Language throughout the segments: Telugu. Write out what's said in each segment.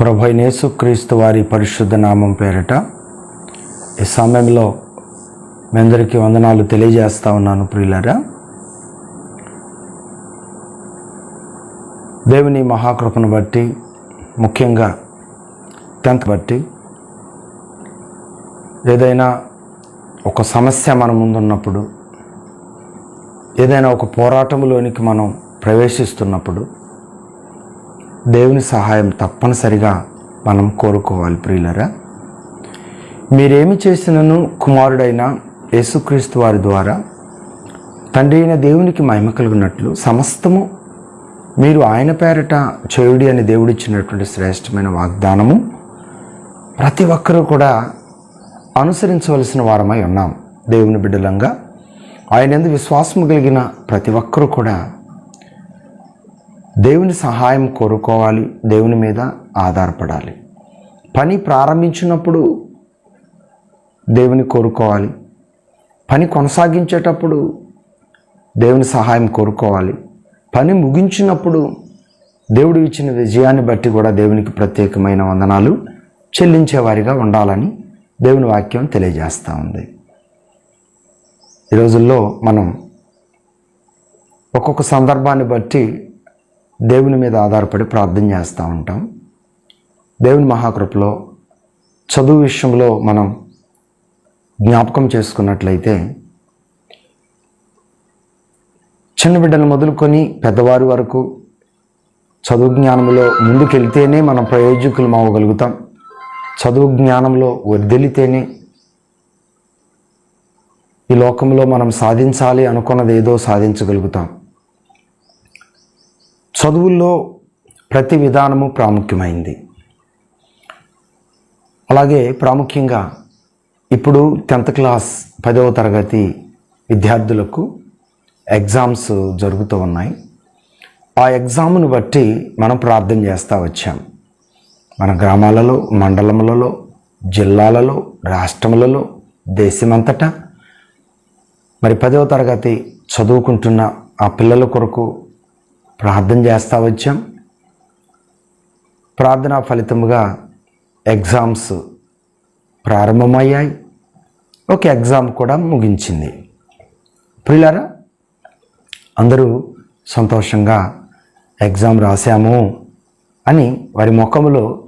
ప్రభు యేసుక్రీస్తు వారి పరిశుద్ధ నామం పేరట ఈ సమయంలో మీ అందరికీ వందనాలు తెలియజేస్తా ఉన్నాను ప్రియులరా. దేవుని మహాకృపను బట్టి ముఖ్యంగా టెన్త్ బట్టి ఏదైనా ఒక సమస్య మన ముందున్నప్పుడు ఏదైనా ఒక పోరాటంలోనికి మనం ప్రవేశిస్తున్నప్పుడు దేవుని సహాయం తప్పనిసరిగా మనం కోరుకోవాలి ప్రియులరా. మీరేమి చేసినను కుమారుడైన యేసుక్రీస్తు వారి ద్వారా తండ్రి అయిన దేవునికి మహిమ కలిగినట్లు సమస్తము మీరు ఆయన పేరట చేయుడి అని దేవుడిచ్చినటువంటి శ్రేష్టమైన వాగ్దానము ప్రతి ఒక్కరూ కూడా అనుసరించవలసిన వారమై ఉన్నాం దేవుని బిడ్డలంగా. ఆయన ఎందు విశ్వాసము కలిగిన ప్రతి ఒక్కరూ కూడా దేవుని సహాయం కోరుకోవాలి దేవుని మీద ఆధారపడాలి. పని ప్రారంభించినప్పుడు దేవుని కోరుకోవాలి. పని కొనసాగించేటప్పుడు దేవుని సహాయం కోరుకోవాలి. పని ముగించినప్పుడు దేవుడు ఇచ్చిన విజయాన్ని బట్టి కూడా దేవునికి ప్రత్యేకమైన వందనాలు చెల్లించేవారిగా ఉండాలని దేవుని వాక్యం తెలియజేస్తూ ఉంది. ఈ రోజుల్లో మనం ఒక్కొక్క సందర్భాన్ని బట్టి దేవుని మీద ఆధారపడి ప్రార్థన చేస్తూ ఉంటాం. దేవుని మహాకృపలో చదువు విషయంలో మనం జ్ఞాపకం చేసుకున్నట్లయితే చిన్న బిడ్డలు మొదలుకొని పెద్దవారి వరకు చదువు జ్ఞానంలో ముందుకెళ్తేనే మనం ప్రయోజకులు అవ్వగలుగుతాం. చదువు జ్ఞానంలో వర్దిలితేనే ఈ లోకంలో మనం సాధించాలి అనుకున్నది ఏదో సాధించగలుగుతాం. చదువుల్లో ప్రతి విధానము ప్రాముఖ్యమైంది. అలాగే ప్రాముఖ్యంగా ఇప్పుడు టెన్త్ క్లాస్ పదవ తరగతి విద్యార్థులకు ఎగ్జామ్స్ జరుగుతూ ఉన్నాయి. ఆ ఎగ్జామ్ను బట్టి మనం ప్రార్థన చేస్తూ వచ్చాం. మన గ్రామాలలో మండలములలో జిల్లాలలో రాష్ట్రములలో దేశమంతటా మరి పదవ తరగతి చదువుకుంటున్న ఆ పిల్లల కొరకు ప్రార్థన చేస్తూ వచ్చాం. ప్రార్థనా ఫలితముగా ఎగ్జామ్స్ ప్రారంభమయ్యాయి. ఒక ఎగ్జామ్ కూడా ముగించింది. పిల్లరా అందరూ సంతోషంగా ఎగ్జామ్ రాశాము అని వారి ముఖములో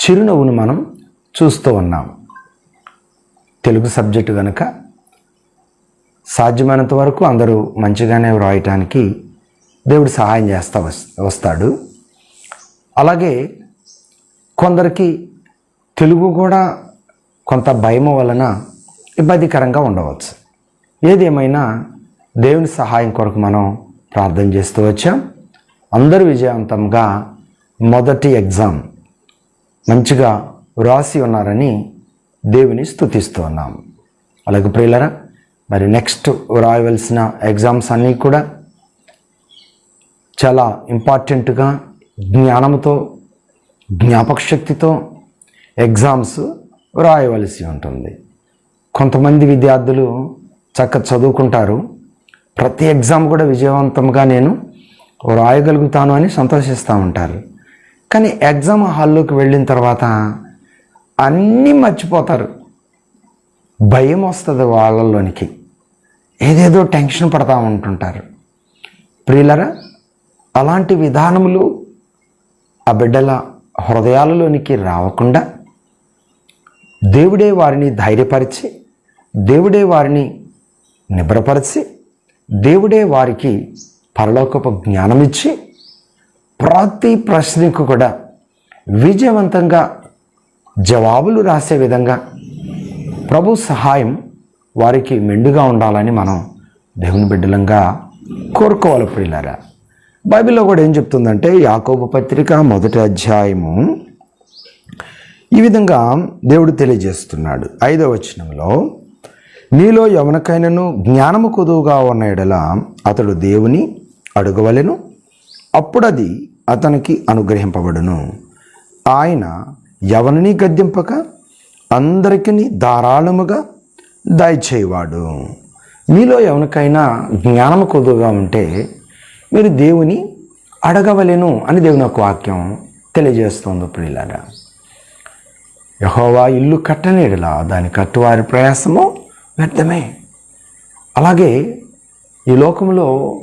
చిరునవ్వును మనం చూస్తూ ఉన్నాం. తెలుగు సబ్జెక్టు కనుక సాధ్యమైనంత వరకు అందరూ మంచిగానే వ్రాయటానికి దేవుడు సహాయం చేస్తా వస్తాడు. అలాగే కొందరికి తెలుగు కూడా కొంత భయం వలన ఇబ్బందికరంగా ఉండవచ్చు. ఏదేమైనా దేవుని సహాయం కొరకు మనం ప్రార్థన చేస్తూ వచ్చాం. అందరూ విజయవంతంగా మొదటి ఎగ్జామ్ మంచిగా వ్రాసి ఉన్నారని దేవుని స్తుతిస్తూ ఉన్నాం. అలాగే ప్రియులరా మరి నెక్స్ట్ వ్రాయవలసిన ఎగ్జామ్స్ అన్నీ కూడా చాలా ఇంపార్టెంట్గా జ్ఞానంతో జ్ఞాపక శక్తితో ఎగ్జామ్స్ వ్రాయవలసి ఉంటుంది. కొంతమంది విద్యార్థులు చక్క చదువుకుంటారు. ప్రతి ఎగ్జామ్ కూడా విజయవంతంగా నేను వ్రాయగలుగుతాను అని సంతోషిస్తూ ఉంటారు. కానీ ఎగ్జామ్ హాల్లోకి వెళ్ళిన తర్వాత అన్నీ మర్చిపోతారు. భయం వస్తుంది వాళ్ళలోనికి ఏదేదో టెన్షన్ పడతా ఉంటుంటారు. ప్రియులరా అలాంటి విధానములు ఆ బిడ్డల హృదయాలలోనికి రావకుండా దేవుడే వారిని ధైర్యపరిచి దేవుడే వారిని నిబ్రపరిచి దేవుడే వారికి పరలోకపు జ్ఞానం ఇచ్చి ప్రతి ప్రశ్నకు కూడా విజయవంతంగా జవాబులు రాసే విధంగా ప్రభు సహాయం వారికి మెండుగా ఉండాలని మనం దేవుని బిడ్డలంగా కోరుకోవాలి ప్రియులారా. బైబిల్లో కూడా ఏం చెప్తుందంటే యాకోబు పత్రిక మొదటి అధ్యాయము. ఈ విధంగా దేవుడు తెలియజేస్తున్నాడు. ఐదవ వచనంలో నీలో ఎవరికైనాను జ్ఞానము కొదువుగా ఉన్న ఎడల అతడు దేవుని అడుగవలెను అప్పుడది అతనికి అనుగ్రహింపబడును. ఆయన ఎవరిని గద్దింపక? అందరికీ ధారాళముగా దయచేయవాడు. మీలో ఎవరికైనా జ్ఞానము కొద్దుగా ఉంటే మీరు దేవుని అడగవలెను అని దేవుని యొక్క వాక్యం తెలియజేస్తుంది ప్రియులారా. యహోవా ఇల్లు కట్టనేడులా దాని కట్టువారి ప్రయాసము వ్యర్థమే. అలాగే ఈ లోకంలో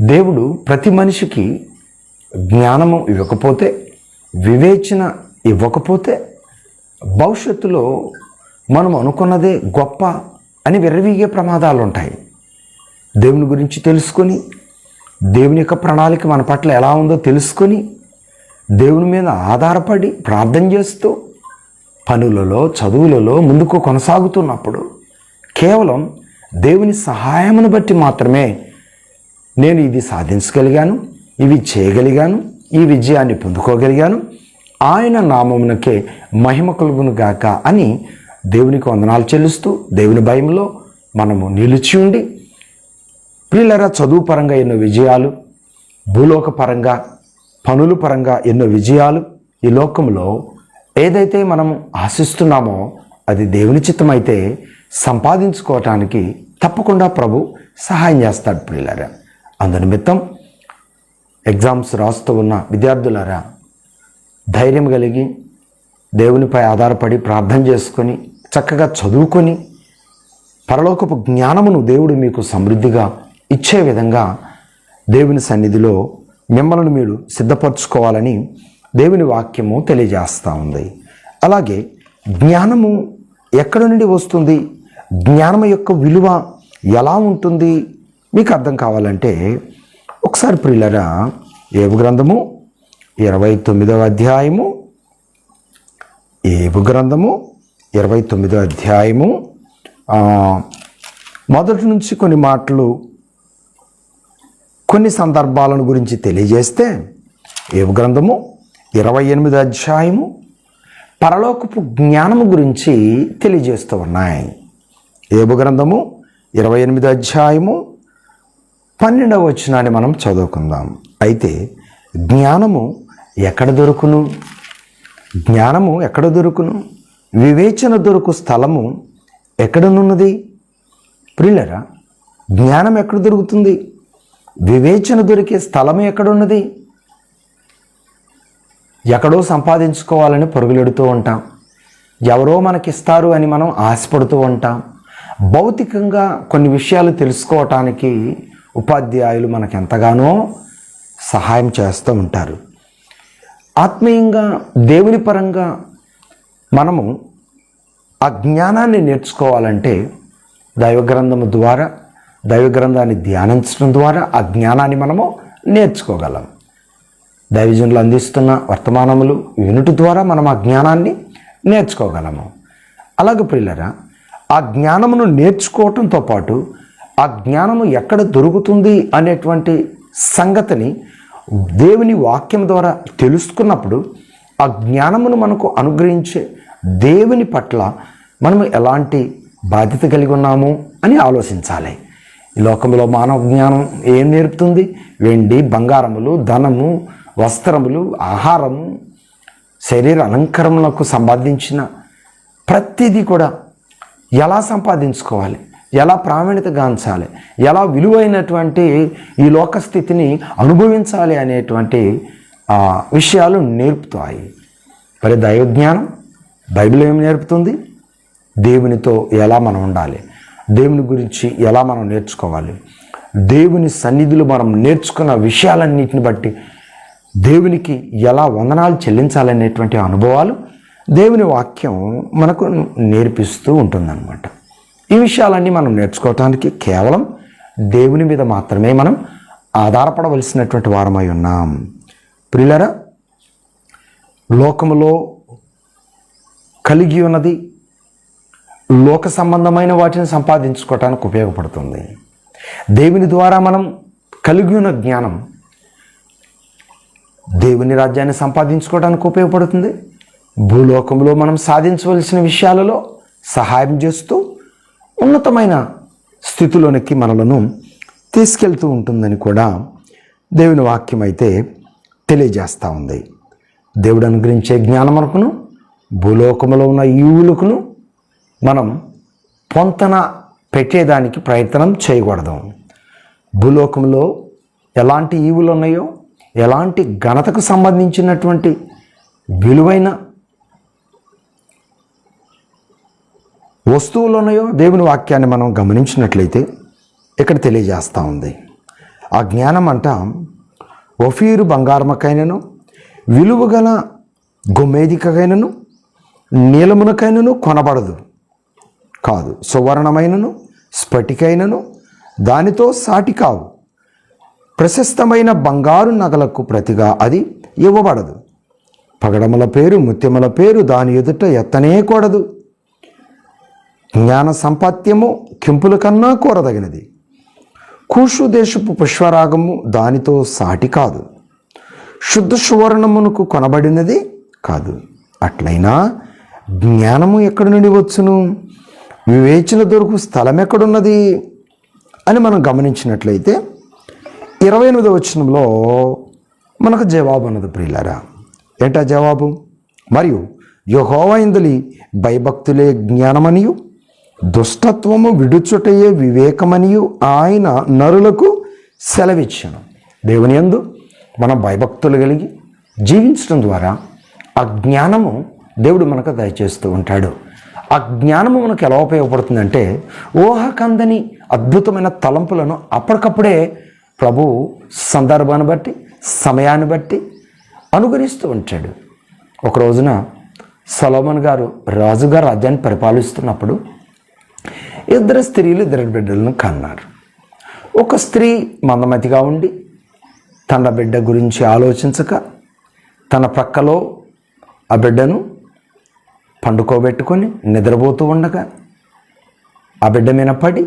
దేవుడు ప్రతి మనిషికి జ్ఞానము ఇవ్వకపోతే వివేచన ఇవ్వకపోతే భవిష్యత్తులో మనం అనుకున్నదే గొప్ప అని విర్రవీగే ప్రమాదాలు ఉంటాయి దేవుని గురించి తెలుసుకొని దేవుని యొక్క ప్రణాళిక మన పట్ల ఎలా ఉందో తెలుసుకొని దేవుని మీద ఆధారపడి ప్రార్థన చేస్తూ పనులలో చదువులలో ముందుకు కొనసాగుతున్నప్పుడు కేవలం దేవుని సహాయమును బట్టి మాత్రమే నేను ఇది సాధించగలిగాను ఇవి చేయగలిగాను ఈ విజయాన్ని పొందుకోగలిగాను. ఆయన నామమునకే మహిమ కలుగును గాక అని దేవునికి వందనాలు చెల్లిస్తూ దేవుని భయంలో మనము నిలిచి ఉండి ప్రియులరా చదువు పరంగా ఎన్నో విజయాలు భూలోక పరంగా పనుల పరంగా ఎన్నో విజయాలు ఈ లోకంలో ఏదైతే మనం ఆశిస్తున్నామో అది దేవుని చిత్తమైతే సంపాదించుకోవటానికి తప్పకుండా ప్రభు సహాయం చేస్తాడు ప్రియులరా. అందు నిమిత్తం ఎగ్జామ్స్ రాస్తూ ఉన్న విద్యార్థులారా ధైర్యం కలిగి దేవునిపై ఆధారపడి ప్రార్థన చేసుకొని చక్కగా చదువుకొని పరలోకపు జ్ఞానమును దేవుడు మీకు సమృద్ధిగా ఇచ్చే విధంగా దేవుని సన్నిధిలో మిమ్మల్ని మీరు సిద్ధపరచుకోవాలని దేవుని వాక్యము తెలియజేస్తూ ఉంది. అలాగే జ్ఞానము ఎక్కడి నుండి వస్తుంది? జ్ఞానము యొక్క విలువ ఎలా ఉంటుంది? మీకు అర్థం కావాలంటే ఒకసారి ప్రియులరా ఏవు గ్రంథము ఇరవై తొమ్మిదవ అధ్యాయము ఏవు గ్రంథము ఇరవై తొమ్మిదవ అధ్యాయము మొదటి నుంచి కొన్ని మాటలు కొన్ని సందర్భాలను గురించి తెలియజేస్తే ఏవు గ్రంథము ఇరవై ఎనిమిది అధ్యాయము పరలోకపు జ్ఞానము గురించి తెలియజేస్తూ ఉన్నాయి. ఏబు గ్రంథము ఇరవై ఎనిమిది అధ్యాయము పన్నెండవ వచనాన్ని మనం చదువుకుందాం. అయితే జ్ఞానము ఎక్కడ దొరుకును? జ్ఞానము ఎక్కడ దొరుకును? వివేచన దొరుకు స్థలము ఎక్కడనున్నది? ప్రిల్లరా జ్ఞానం ఎక్కడ దొరుకుతుంది? వివేచన దొరికే స్థలం ఎక్కడున్నది? ఎక్కడో సంపాదించుకోవాలని పరుగులెడుతూ ఉంటాం. ఎవరో మనకిస్తారు అని మనం ఆశపడుతూ ఉంటాం. భౌతికంగా కొన్ని విషయాలు తెలుసుకోవటానికి ఉపాధ్యాయులు మనకు ఎంతగానో సహాయం చేస్తూ ఉంటారు. ఆత్మీయంగా దేవుని పరంగా మనము ఆ జ్ఞానాన్ని నేర్చుకోవాలంటే దైవగ్రంథము ద్వారా దైవగ్రంథాన్ని ధ్యానించడం ద్వారా ఆ జ్ఞానాన్ని మనము నేర్చుకోగలం. దైవజనులు అందిస్తున్న వర్తమానములు వినుటి ద్వారా మనం ఆ జ్ఞానాన్ని నేర్చుకోగలము. అలాగే ప్రియులరా ఆ జ్ఞానమును నేర్చుకోవటంతో పాటు ఆ జ్ఞానము ఎక్కడ దొరుకుతుంది అనేటువంటి సంగతిని దేవుని వాక్యం ద్వారా తెలుసుకున్నప్పుడు ఆ జ్ఞానమును మనకు అనుగ్రహించే దేవుని పట్ల మనము ఎలాంటి బాధ్యత కలిగి ఉన్నాము అని ఆలోచించాలి. ఈ లోకంలో మానవ జ్ఞానం ఏం నేర్పుతుంది? వెండి బంగారములు ధనము వస్త్రములు ఆహారము శరీర అలంకరణలకు సంబంధించిన ప్రతిదీ కూడా ఎలా సంపాదించుకోవాలి? ఎలా ప్రావీణ్యత గాంచాలి? ఎలా విలువైనటువంటి ఈ లోక స్థితిని అనుభవించాలి అనేటువంటి విషయాలు నేర్పుతాయి. మరి దైవజ్ఞానం బైబిల్ ఏమి నేర్పుతుంది? దేవునితో ఎలా మనం ఉండాలి? దేవుని గురించి ఎలా మనం నేర్చుకోవాలి? దేవుని సన్నిధిలో మనం నేర్చుకున్న విషయాలన్నిటిని బట్టి దేవునికి ఎలా వందనాలు చెల్లించాలనేటువంటి అనుభవాలు దేవుని వాక్యం మనకు నేర్పిస్తూ ఉంటుందన్నమాట. ఈ విషయాలన్నీ మనం నేర్చుకోవటానికి కేవలం దేవుని మీద మాత్రమే మనం ఆధారపడవలసినటువంటి వారమై ఉన్నాం. ప్రిలరా లోకములో కలిగి ఉన్నది లోక సంబంధమైన వాటిని సంపాదించుకోవటానికి ఉపయోగపడుతుంది. దేవుని ద్వారా మనం కలిగి ఉన్న జ్ఞానం దేవుని రాజ్యాన్ని సంపాదించుకోవడానికి ఉపయోగపడుతుంది. భూలోకంలో మనం సాధించవలసిన విషయాలలో సహాయం చేస్తూ ఉన్నతమైన స్థితిలోనికి మనలను తీసుకెళ్తూ ఉంటుందని కూడా దేవుని వాక్యం అయితే తెలియజేస్తూ ఉంది. దేవుడు అనుగ్రహించే జ్ఞానమునకును భూలోకములో ఉన్న ఈవులకును మనం పొంతన పెట్టేదానికి ప్రయత్నం చేయకూడదు. భూలోకంలో ఎలాంటి ఈవులు ఉన్నాయో ఎలాంటి ఘనతకు సంబంధించినటువంటి విలువైన వస్తువులు ఉన్నాయో దేవుని వాక్యాన్ని మనం గమనించినట్లయితే ఇక్కడ తెలియజేస్తూ ఉంది. ఆ జ్ఞానం అంట ఒఫీరు బంగారమకైనను విలువగల గొమ్మేదికైనను నీలమునకైనను కొనబడదు. కాదు. సువర్ణమైనను స్ఫటికైనను దానితో సాటి కావు. ప్రశస్తమైన బంగారు నగలకు ప్రతిగా అది ఇవ్వబడదు. పగడముల పేరు ముత్యముల పేరు దాని ఎదుట ఎత్తనే కూడదు. జ్ఞాన సంపాత్యము కింపుల కన్నా కోరదగినది. కూషు దేశపు పుష్పరాగము దానితో సాటి కాదు. శుద్ధ సువర్ణమునకు కొనబడినది కాదు. అట్లయినా జ్ఞానము ఎక్కడి నుండి వచ్చును? వివేచన దొరకు స్థలం ఎక్కడున్నది అని మనం గమనించినట్లయితే ఇరవై ఎనిమిదో వచనంలో మనకు జవాబు అన్నది ప్రియులారా. ఏంటా జవాబు? మరియు యహోవా భయభక్తులే జ్ఞానమనియు దుష్టత్వము విడుచుటయే వివేకమనియు ఆయన నరులకు సెలవిచ్చాను. దేవుని యందు మన భయభక్తులు కలిగి జీవించడం ద్వారా ఆ జ్ఞానము దేవుడు మనకు దయచేస్తూ ఉంటాడు. ఆ జ్ఞానము మనకు ఎలా ఉపయోగపడుతుందంటే ఊహకందని అద్భుతమైన తలంపులను అప్పటికప్పుడే ప్రభు సందర్భాన్ని బట్టి సమయాన్ని బట్టి అనుగ్రహిస్తూ ఉంటాడు. ఒక రోజున సలోమన్ గారు రాజుగారు రాజ్యాన్ని పరిపాలిస్తున్నప్పుడు ఇద్దరు స్త్రీలు ఇద్దరు బిడ్డలను కన్నారు. ఒక స్త్రీ మందమతిగా ఉండి తన బిడ్డ గురించి ఆలోచించక తన ప్రక్కలో ఆ బిడ్డను పండుకోబెట్టుకొని నిద్రపోతూ ఉండగా ఆ బిడ్డ మీద పడి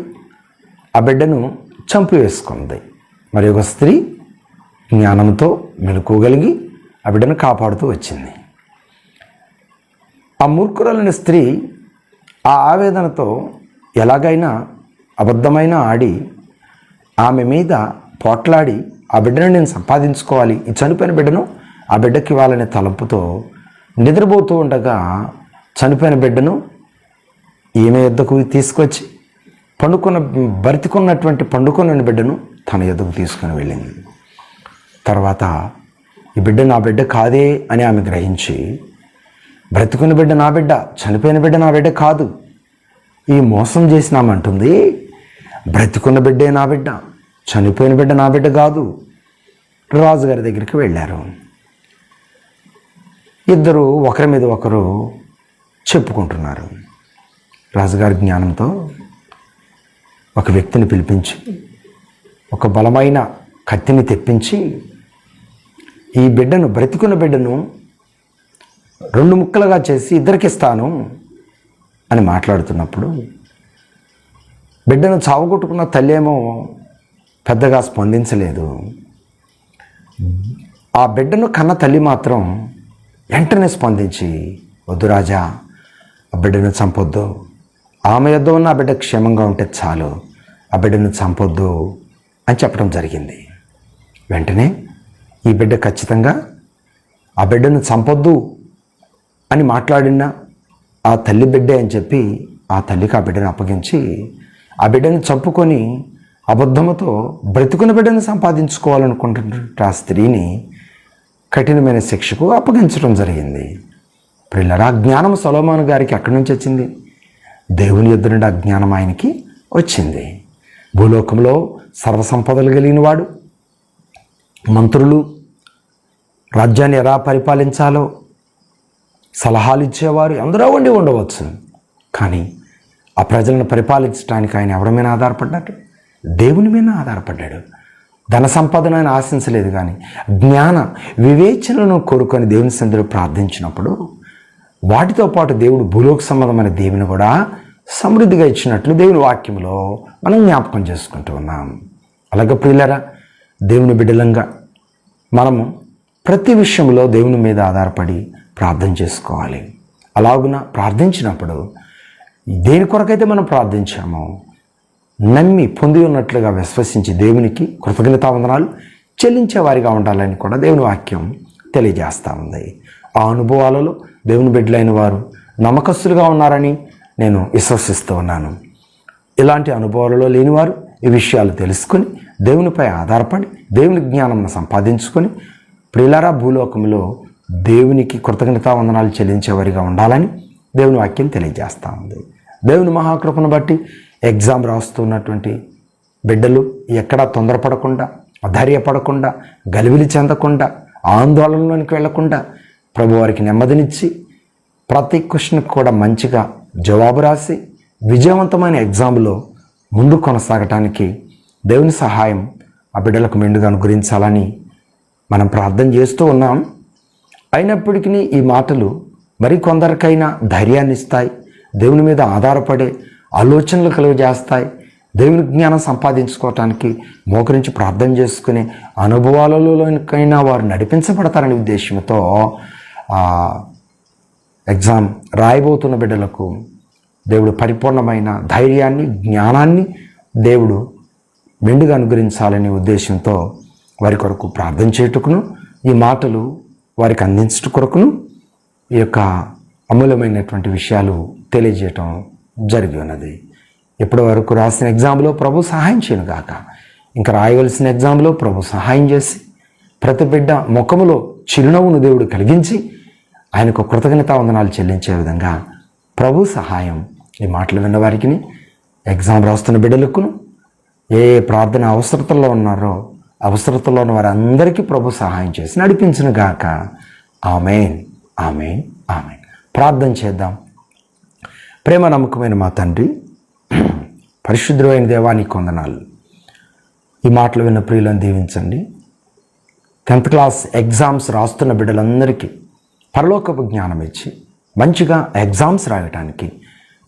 ఆ బిడ్డను చంపివేసుకుంది మరి ఒక స్త్రీ జ్ఞానంతో మెలకువగలిగి ఆ బిడ్డను కాపాడుతూ వచ్చింది. ఆ మూర్ఖురాలైన స్త్రీ ఆ ఆవేదనతో ఎలాగైనా అబద్ధమైన ఆడి ఆమె మీద పోట్లాడి ఆ బిడ్డను నేను సంపాదించుకోవాలి. ఈ చనిపోయిన బిడ్డను ఆ బిడ్డకి ఇవ్వాలనే తలంపుతో నిద్రపోతూ ఉండగా చనిపోయిన బిడ్డను ఈమె యుద్ధకు తీసుకొచ్చి పండుకున్న బ్రతికున్నటువంటి పండుకున్న బిడ్డను తన యుద్ధకు తీసుకొని వెళ్ళింది. తర్వాత ఈ బిడ్డ నా బిడ్డ కాదే అని ఆమె గ్రహించి బ్రతుకున్న బిడ్డ నా బిడ్డ చనిపోయిన బిడ్డ నా బిడ్డ కాదు. ఈ మోసం చేసినామంటుంది బ్రతికున్న బిడ్డే నా బిడ్డ చనిపోయిన బిడ్డ నా బిడ్డ కాదు. రాజుగారి దగ్గరికి వెళ్ళారు. ఇద్దరు ఒకరి మీద ఒకరు చెప్పుకుంటున్నారు. రాజుగారి జ్ఞానంతో ఒక వ్యక్తిని పిలిపించి ఒక బలమైన కత్తిని తెప్పించి ఈ బిడ్డను బ్రతికున్న బిడ్డను రెండు ముక్కలుగా చేసి ఇద్దరికిస్తాను అని మాట్లాడుతున్నప్పుడు బిడ్డను చావగొట్టుకున్న తల్లి ఏమో పెద్దగా స్పందించలేదు. ఆ బిడ్డను కన్న తల్లి మాత్రం వెంటనే స్పందించి వద్దురాజా ఆ బిడ్డను చంపొద్దు. ఆమె యొద్ద ఉన్న ఆ బిడ్డ క్షేమంగా ఉంటే చాలు. ఆ బిడ్డను చంపొద్దు అని చెప్పడం జరిగింది. వెంటనే ఈ బిడ్డ ఖచ్చితంగా ఆ బిడ్డను చంపొద్దు అని మాట్లాడిన ఆ తల్లి బిడ్డే అని చెప్పి ఆ తల్లికి ఆ బిడ్డను అప్పగించి ఆ బిడ్డను చంపుకొని అబద్ధముతో బ్రతుకున్న బిడ్డను సంపాదించుకోవాలనుకుంటున్న ఆ స్త్రీని కఠినమైన శిక్షకు అప్పగించడం జరిగింది. పిల్లరా జ్ఞానం సొలోమాను గారికి ఎక్కడి నుంచి వచ్చింది? దేవుని యొద్ద నుండి ఆ జ్ఞానం ఆయనకి వచ్చింది. భూలోకంలో సర్వసంపదలు కలిగిన వాడు మంత్రులు రాజ్యాన్ని ఎలా పరిపాలించాలో సలహాలు ఇచ్చేవారు ఎందరో ఉండి ఉండవచ్చు. కానీ ఆ ప్రజలను పరిపాలించడానికి ఆయన ఎవరి మీద ఆధారపడ్డాడు? దేవుని మీద ఆధారపడ్డాడు. ధన సంపదను ఆయన ఆశించలేదు కానీ జ్ఞాన వివేచనను కోరుకొని దేవుని సందరూ ప్రార్థించినప్పుడు వాటితో పాటు దేవుడు భూలోక సంబంధమైన దేవుని కూడా సమృద్ధిగా ఇచ్చినట్లు దేవుని వాక్యంలో మనం జ్ఞాపకం చేసుకుంటూ ఉన్నాం. అలాగే ప్రియులరా దేవుని బిడ్డలంగా మనము ప్రతి విషయంలో దేవుని మీద ఆధారపడి ప్రార్థన చేసుకోవాలి. అలాగున ప్రార్థించినప్పుడు దేని కొరకైతే మనం ప్రార్థించామో నమ్మి పొంది ఉన్నట్లుగా విశ్వసించి దేవునికి కృతజ్ఞతావందనాలు చెల్లించే వారిగా ఉండాలని కూడా దేవుని వాక్యం తెలియజేస్తూ ఉంది. ఆ అనుభవాలలో దేవుని బిడ్డలైన వారు నమ్మకస్తులుగా ఉన్నారని నేను విశ్వసిస్తూ ఉన్నాను. ఇలాంటి అనుభవాలలో లేనివారు ఈ విషయాలు తెలుసుకొని దేవునిపై ఆధారపడి దేవుని జ్ఞానం సంపాదించుకొని ప్రిలారా భూలోకంలో దేవునికి కృతజ్ఞతా వందనాలు చెల్లించేవారిగా ఉండాలని దేవుని వాక్యం తెలియజేస్తూ ఉంది. దేవుని మహాకృపను బట్టి ఎగ్జామ్ రాస్తున్నటువంటి బిడ్డలు ఎక్కడా తొందరపడకుండా అధైర్యపడకుండా గలివిలి చెందకుండా ఆందోళనలోనికి వెళ్ళకుండా ప్రభువారికి నెమ్మదినిచ్చి ప్రతి క్వశ్చన్కి కూడా మంచిగా జవాబు రాసి విజయవంతమైన ఎగ్జామ్లో ముందు కొనసాగటానికి దేవుని సహాయం ఆ బిడ్డలకు మెండుగా అనుగ్రహించాలని మనం ప్రార్థన చేస్తూ ఉన్నాం. అయినప్పటికీ ఈ మాటలు మరి కొందరికైనా ధైర్యాన్ని ఇస్తాయి దేవుని మీద ఆధారపడే ఆలోచనలు కలుగజేస్తాయి దేవుని జ్ఞానం సంపాదించుకోవటానికి మోకరించి ప్రార్థన చేసుకునే అనుభవాలలోకైనా వారు నడిపించబడతారనే ఉద్దేశంతో ఎగ్జామ్ రాయబోతున్న బిడ్డలకు దేవుడు పరిపూర్ణమైన ధైర్యాన్ని జ్ఞానాన్ని దేవుడు మెండుగా అనుగ్రహించాలనే ఉద్దేశంతో వారి కొరకు ప్రార్థన చేయుటకును ఈ మాటలు వారికి అందించట కొరకును ఈ యొక్క అమూల్యమైనటువంటి విషయాలు తెలియజేయటం జరిగి ఉన్నది. ఇప్పటి వరకు రాసిన ఎగ్జామ్లో ప్రభు సహాయం చేయను గాక. ఇంకా రాయవలసిన ఎగ్జామ్లో ప్రభు సహాయం చేసి ప్రతి బిడ్డ ముఖములో చిరునవ్వును దేవుడు కలిగించి ఆయనకు కృతజ్ఞతా వందనాలు చెల్లించే విధంగా ప్రభు సహాయం ఈ మాటలు విన్న వారికి ఎగ్జామ్ రాస్తున్న బిడ్డలకును ఏ ప్రార్థన అవసరతల్లో ఉన్నారో అవసరతలో ఉన్న వారందరికీ ప్రభు సహాయం చేసి నడిపించిన గాక. ఆమెన్. ఆమెన్. ఆమెన్. ప్రార్థన చేద్దాం. ప్రేమ నమ్మకమైన మా తండ్రి పరిశుద్ధమైన దేవానికి కొందనాలు ఈ మాటలు విన్న ప్రియులను దీవించండి. టెన్త్ క్లాస్ ఎగ్జామ్స్ రాస్తున్న బిడ్డలందరికీ పరలోకపు జ్ఞానం ఇచ్చి మంచిగా ఎగ్జామ్స్ రాయటానికి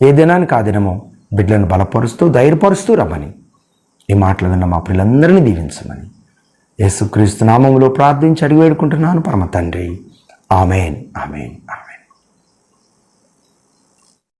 ఏ దినానికి ఆ దినమో బిడ్డలను బలపరుస్తూ ధైర్యపరుస్తూ రమ్మని. ఈ మాటలు విన్న మా పిల్లలందరినీ దీవించమని. యేసుక్రీస్తు నామంలో ప్రార్థించి అడిగి వేడుకుంటున్నాను పరమ తండ్రి. Amen amen amen.